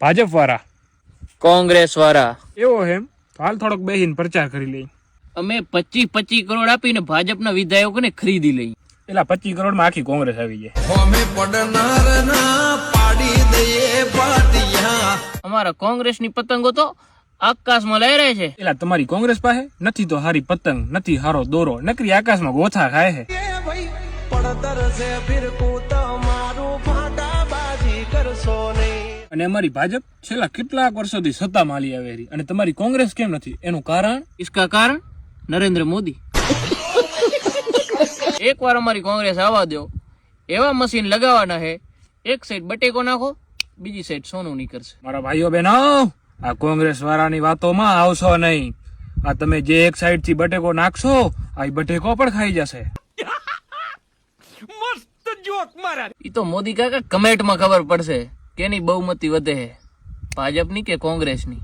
ભાજપ વાળા કોંગ્રેસ વાળા એવો એમ. તો હાલ થોડોક બેહીને પ્રચાર કરી લઈ. અમે પચીસ પચીસ કરોડ આપીને ભાજપના વિધાયકોને ખરીદી લઈ. એલા પચીસ કરોડમાં આખી કોંગ્રેસ આવી જાય હોમે પડનાર ના પાડી દઈએ પાટિયા. અમારા કોંગ્રેસની પતંગો તો આકાશમાં લહેરે છે. એલા તમારી કોંગ્રેસ પાસે નથી તો હારી પતંગ નથી હારો દોરો નકરી આકાશમાં ગોથા ખાય છે. પડતર છે ફિરકું તમારું ફાટાબાજી કરશો નહીં. અને અમારી ભાજપ છેલ્લા કેટલાક વર્ષોથી સત્તા માલી આવે રહી. અને તમારી કોંગ્રેસ કેમ નથી? એનું કારણ? ઇસકા કારણ? નરેન્દ્ર મોદી. એક વાર અમારી કોંગ્રેસ આવવા દો. એવા મશીન લગાવવાના હે એક સાઈડ બટેકો નાખો બીજી સાઈડ સોનું નીકળશે. મારા ભાઈઓ બહેનો આ કોંગ્રેસ વાળાની વાતોમાં આવશો નહીં. આ તમે જે એક સાઈડથી બટેકો નાખશો આ બટેકો પણ ખાઈ જશે. મસ્ત જોક મારા. ઈ તો મોદી કાકા કમેન્ટમાં ખબર પડશે. કેની બહુમતી વધે છે ભાજપની કે કોંગ્રેસની?